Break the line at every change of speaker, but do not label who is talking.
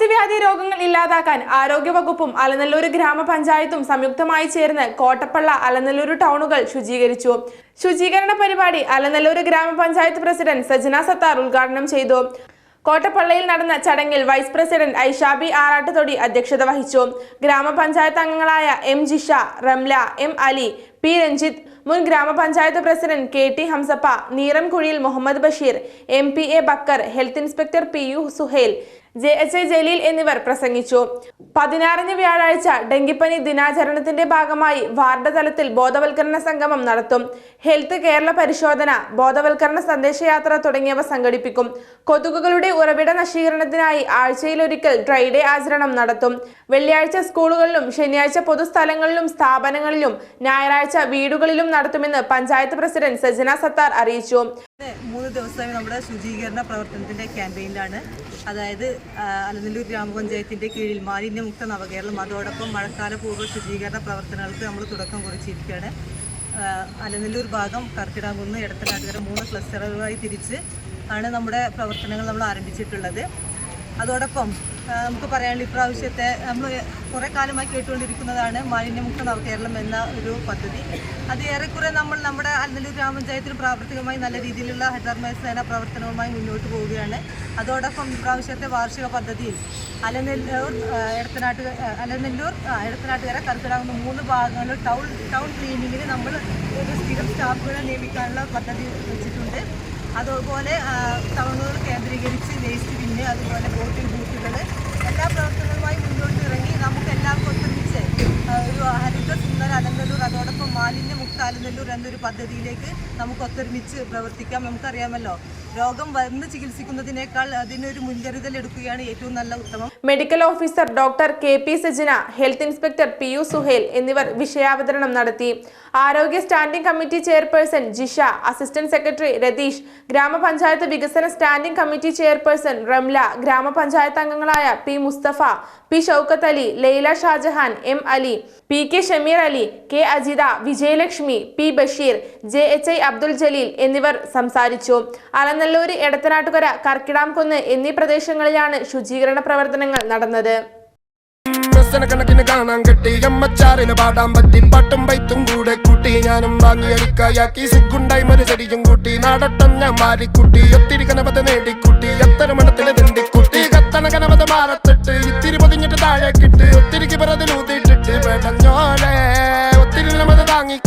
തയ്യാറാക്കാൻ ആരോഗ്യവകുപ്പും അലനല്ലൂർ ഗ്രാമപഞ്ചായത്തും സംയുക്തമായി ചേർന്ന് കോട്ടപ്പള്ള അലനല്ലൂർ ടൗണുകൾ ശുചീകരിച്ചു. ശുചീകരണ പരിപാടി അലനല്ലൂർ ഗ്രാമപഞ്ചായത്ത് പ്രസിഡന്റ് സജന സത്താർ ഉദ്ഘാടനം ചെയ്തു. കോട്ടപ്പള്ളയിൽ നടന്ന ചടങ്ങിൽ വൈസ് പ്രസിഡന്റ് ഐഷാബി ആറാട്ടുതൊടി അധ്യക്ഷത വഹിച്ചു. ഗ്രാമപഞ്ചായത്ത് അംഗങ്ങളായ M Jisha Ramla M Ali P Ranjith മുൻ grama panchayat president K T Hamsappa നീറംകുഴിയിൽ Muhammad Basheer M P A Bakkar health inspector P U Suhail J H I Jaleel എന്നിവർ പ്രസംഗിച്ചു. പതിനാറിന് വ്യാഴാഴ്ച ഡെങ്കിപ്പനി ദിനാചരണത്തിന്റെ ഭാഗമായി വാർഡ് തലത്തിൽ ബോധവൽക്കരണ സംഗമം നടത്തും. ഹെൽത്ത് കേരള പരിശോധന ബോധവൽക്കരണ സന്ദേശയാത്ര തുടങ്ങിയവ സംഘടിപ്പിക്കും. കൊതുകുകളുടെ ഉറവിട നശീകരണത്തിനായി ആഴ്ചയിലൊരിക്കൽ ഡ്രൈ ഡേ ആചരണം നടത്തും. വെള്ളിയാഴ്ച സ്കൂളുകളിലും ശനിയാഴ്ച പൊതുസ്ഥലങ്ങളിലും സ്ഥാപനങ്ങളിലും ഞായറാഴ്ച വീടുകളിലും നടത്തുമെന്ന് പഞ്ചായത്ത് പ്രസിഡന്റ് സജന സത്താർ അറിയിച്ചു.
മൂന്ന് ദിവസമായി നമ്മുടെ ശുചീകരണ പ്രവർത്തനത്തിന്റെ ക്യാമ്പയിനിലാണ് അതായത് അലനല്ലൂർ ഗ്രാമപഞ്ചായത്തിന്റെ കീഴിൽ മാലിന്യമുക്ത നവകേരളം. അതോടൊപ്പം മഴക്കാലപൂർവ ശുചീകരണ പ്രവർത്തനങ്ങൾക്ക് നമ്മൾ തുടക്കം കുറിച്ചിരിക്കുകയാണ്. അലനല്ലൂർ ഭാഗം കർക്കിടാകുന്ന് ഇടത്തനാട്ടുകര മൂന്ന് ക്ലസ്റ്ററുകളായി തിരിച്ച് ആണ് നമ്മുടെ പ്രവർത്തനങ്ങൾ നമ്മൾ ആരംഭിച്ചിട്ടുള്ളത്. അതോടൊപ്പം നമുക്ക് പറയാനുള്ള ഇപ്രാവശ്യത്തെ നമ്മൾ കുറേ കാലമായി കേട്ടുകൊണ്ടിരിക്കുന്നതാണ് മാലിന്യമുക്ത നവകേരളം എന്ന ഒരു പദ്ധതി. അത് ഏറെക്കുറെ നമ്മൾ നമ്മുടെ അല്ലല്ലൂർ ഗ്രാമപഞ്ചായത്തിൽ പ്രാവർത്തികമായി നല്ല രീതിയിലുള്ള ഹരിതകർമ്മ സേന പ്രവർത്തനവുമായി മുന്നോട്ട് പോവുകയാണ്. അതോടൊപ്പം ഇപ്രാവശ്യത്തെ വാർഷിക പദ്ധതിയിൽ അലനെല്ലൂർ എടത്തനാട്ട് അലനെല്ലൂർ എടത്തനാട്ടുകര കർക്കിടാകുന്ന മൂന്ന് ഭാഗങ്ങളിൽ ടൗൺ ടൗൺ ക്ലീനിങ്ങിന് നമ്മൾ ഒരു സ്ഥിരം സ്റ്റാഫുകളെ നിയമിക്കാനുള്ള പദ്ധതി വെച്ചിട്ടുണ്ട്. അതുപോലെ ടൗണുകൾ കേന്ദ്രീകരിച്ച് വേസ്റ്റ് ബിന്ന് അതുപോലെ ബോട്ടിംഗ് ബൂത്തുകൾ എല്ലാ പ്രവർത്തനങ്ങളുമായി മുന്നോട്ട് ഇറങ്ങി നമുക്ക് എല്ലാവർക്കും ഒത്തൊരുമിച്ച് ആ, ഒരു ഹരിത സുന്ദര അലനല്ലൂർ അതോടൊപ്പം അലനല്ലൂർ എന്നൊരു പദ്ധതിയിലേക്ക് നമുക്ക് ഒത്തൊരുമിച്ച് പ്രവർത്തിക്കാം. നമുക്കറിയാമല്ലോ രോഗം വന്ന് ചികിത്സിക്കുന്നതിനേക്കാൾ അതിനൊരു മുൻകരുതൽ എടുക്കുകയാണ് ഏറ്റവും നല്ല ഉത്തമം.
Medical officer doctor K P Sajina health inspector P U Suhail എന്നിവർ വിഷയാവതരണം നടത്തി. ആരോഗ്യ standing committee chairperson Jisha assistant secretary Ratheesh grama panchayat വികസന standing committee chairperson Ramla grama panchayat അംഗങ്ങളായ P Mustafa P Shoukath Ali Laila Shajahan M Ali P K Shameer Ali K Ajitha Vijayalakshmi P. Basheer J. H. I. Abdul Jaleel എന്നിവർ സംസാരിച്ചു. അലനല്ലൂർ എടത്തനാട്ടുകര കർക്കിടാംകുന്ന് എന്നീ പ്രദേശങ്ങളിലാണ് ശുചീകരണ പ്രവർത്തനങ്ങൾ നടന്നത്.
ഞാൻ ഒത്തിരി കനവത മാറത്തിട്ട്. ഇത്തിരി പൊതിഞ്ഞിട്ട് താഴെ കിട്ട്. ഒത്തിരി പിറതിലൂതിയിട്ടിട്ട്